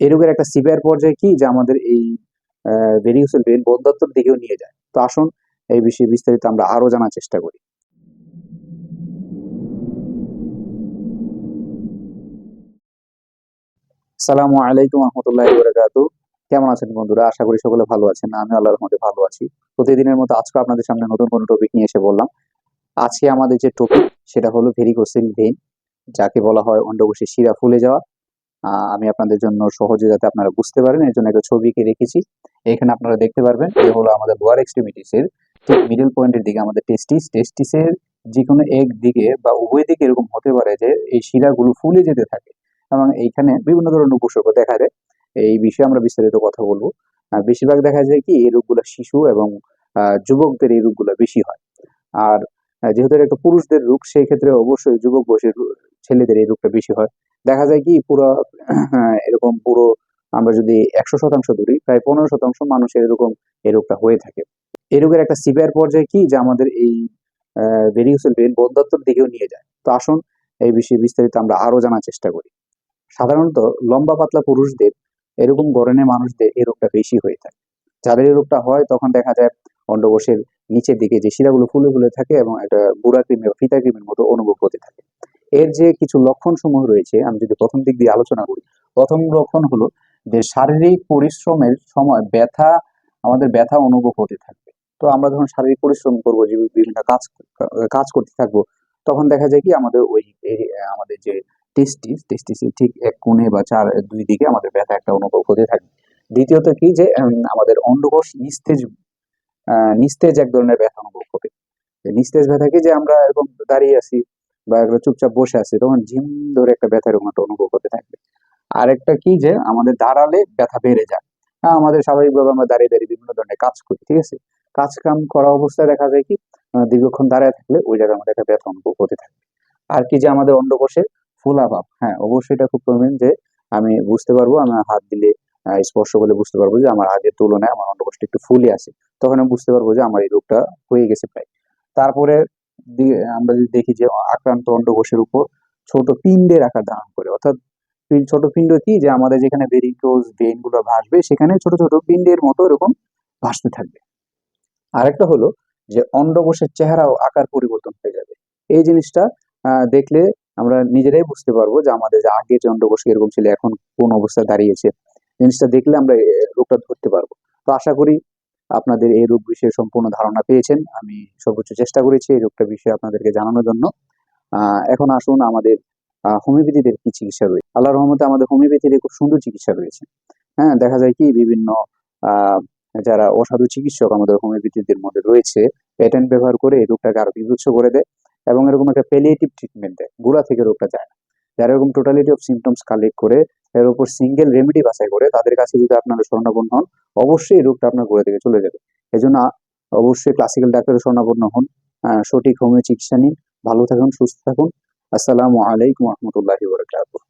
এই রোগের একটা সিভিয়ার পর্যায়ে কি? যে আমাদের এই ভেরিকোসেল ভেন বন্ধাত্মর দিকেও নিয়ে যায়। তো আসুন এই বিষয়ে বিস্তারিত আমরা আরও জানার চেষ্টা করি। সালামু আলাইকুম রহমতুল্লাহ বরাকাতু। কেমন আছেন বন্ধুরা? আশা করি সকলে ভালো আছেন। আমি আল্লাহর মধ্যে ভালো আছি। প্রতিদিনের মতো আজকে আপনাদের সামনে নতুন কোনো টপিক নিয়ে এসে বললাম। আজকে আমাদের যে টপিক সেটা হলো ভেরিকোসিল ভেন যাকে বলা হয় অন্ডকোষে শিরা ফুলে যাওয়া। আমি আপনাদের জন্য সহজে যাতে আপনারা বুঝতে পারেন, এর জন্য একটা ছবিকে রেখেছি। এখানে আপনারা দেখতে পারবেন, এ হলো আমাদের লোয়ার এক্সট্রিমিটিস এর ঠিক মিডল পয়েন্টের দিকে আমাদের টেস্টিস টেস্টিসের যে কোনো এক দিকে বা উভয় দিকে এরকম হতে পারে যে এই শিরাগুলো ফুলে যেতে থাকে এবং এইখানে বিভিন্ন ধরনের উপসর্গ দেখা যায়। এই বিষয়ে আমরা বিস্তারিত কথা বলব। বেশিরভাগ দেখা যায় কি, এই রোগগুলো শিশু এবং যুবকদের এই রোগগুলো বেশি হয়। আর যেহেতু এটা একটা পুরুষদের রোগ, সেই ক্ষেত্রে অবশ্যই যুবক বয়সের ছেলেদের এই রোগটা বেশি হয়। দেখা যায় কি, পুরো এরকম পুরো আমরা যদি একশো শতাংশ ধরি, প্রায় পনেরো শতাংশ মানুষের এরকম এই রোগটা হয়ে থাকে। এই রোগের একটা সিভিয়ার পর্যায়ে কি? যে আমাদের এই ভেরিকোসেল ভেন বন্ধাত্মর দিকেও নিয়ে যায়। তো আসুন, এই বিষয়ে বিস্তারিত আমরা আরও জানার চেষ্টা করি। সাধারণত লম্বা পাতলা পুরুষদের এরকম গরনের মানুষদের এই রোগটা বেশি হয়ে থাকে। যাদের এই রোগটা হয়, তখন দেখা যায় অন্ডকোষের নিচের দিকে যে শিরাগুলো ফুলে ফুলে থাকে এবং একটা বুড়া কৃমি বা ফিতা ক্রিমের মতো অনুভব হতে থাকে। এর যে কিছু লক্ষণ সমূহ রয়েছে, আমি যদি প্রথম দিক দিয়ে আলোচনা করি, প্রথম লক্ষণ হলো যে শারীরিক পরিশ্রমের সময় ব্যথা, আমাদের ব্যথা অনুভব হতে থাকবে। তো আমরা যখন শারীরিক পরিশ্রম করব, যে বিভিন্ন কাজ কাজ করতে থাকব, তখন দেখা যায় কি আমাদের ওই আমাদের যে টেস্টিস টেস্টিসের ঠিক এক কোণে বা চার, দুই দিকে আমাদের ব্যথা একটা অনুভব হতে থাকে দ্বিতীয়ত কি যে আমাদের অন্ডকোষ নিস্তেজ নিস্তেজ এক ধরনের ব্যথা অনুভব হবে। নিস্তেজ ব্যথা কি যে আমরা এরকম দাঁড়িয়ে আছি বা একটু চুপচাপ বসে আছে, তখন ঝিম ধরে একটা ব্যথা এরকম একটা অনুভব হতে থাকবে। আরেকটা কি যে, আমাদের দাঁড়ালে ব্যথা বেড়ে যায়। আমাদের স্বাভাবিকভাবে আমরা দাঁড়িয়ে দাঁড়িয়ে বিভিন্ন ধরনের কাজ করি, ঠিক আছে? কাজ কাম করা অবস্থায় দেখা যায় কি দীর্ঘক্ষণ দাঁড়ায় থাকলে ওই জায়গায় আমাদের একটা ব্যথা অনুভব হতে থাকে। আর কি যে আমাদের অন্ডকোষে ফোলাভাব হ্যাঁ অবশ্যই এটা খুব প্রবলেম যে, আমি বুঝতে পারব আমার হাত দিলে স্পর্শ করলে বুঝতে পারব যে আমার আগের তুলনায় আমার অন্ডকোষটা একটু ফুলে আছে। তখন আমি বুঝতে পারব যে আমার এই রোগটা হয়ে গেছে প্রায়। তারপরে আমরা যদি দেখি যে আক্রান্ত অন্ডকোষের উপর ছোট পিণ্ডের আকার ধারণ করে, অর্থাৎ ছোট পিণ্ড কি যে আমাদের যেখানে ভেরিকোজ ভেইনগুলো ভাসবে সেখানে ছোট ছোট পিণ্ডের মতো এরকম ভাসতে থাকবে। আরেকটা হলো যে অন্ডকোষের চেহারা ও আকার পরিবর্তন হয়ে যাবে। এই জিনিসটা দেখলে আমরা নিজেরাই বুঝতে পারব যে আমাদের যে আগে যে অন্ডকোষ এরকম ছিল, এখন কোন অবস্থায় দাঁড়িয়েছে। জিনিসটা দেখলে আমরা রোগটা ধরতে পারব। তো আশা করি আপনাদের এই রোগ বিষয়ে সম্পূর্ণ ধারণা পেয়েছেন। আমি সর্বোচ্চ চেষ্টা করেছি এই রোগটা বিষয়ে আপনাদেরকে জানানোর জন্য। এখন আসুন আমাদের হোমিওপ্যাথিদের কি চিকিৎসা রয়েছে? আল্লাহ রহমতে আমাদের হোমিওপ্যাথির খুব সুন্দর চিকিৎসা রয়েছে। হ্যাঁ দেখা যায় কি বিভিন্ন যারা অসাধু চিকিৎসক আমাদের হোমিওপ্যাথিদের মধ্যে রয়েছে প্যাটার্ন ব্যবহার করে এই রোগটাকে আরও বিভৎস করে দেয় এবং এরকম একটা প্যালিয়েটিভ ট্রিটমেন্ট দেয়। গোড়া থেকে রোগটা যায় না। যারা এরকম টোটালিটি অফ সিমটমস কালেক্ট করে, এর উপর সিঙ্গেল রেমেডি বাছাই করে, তাদের কাছে যদি আপনারা স্বর্ণাপন্ন হন, অবশ্যই এই রোগটা আপনার ঘুরে থেকে চলে যাবে। এই জন্য অবশ্যই ক্লাসিক্যাল ডাক্তারের স্বর্ণাপন্ন হন। সঠিক হোমিও চিকিৎসা নিন। ভালো থাকুন, সুস্থ থাকুন। আসসালামু আলাইকুম রহমতুল্লাহি বরকাতুহ।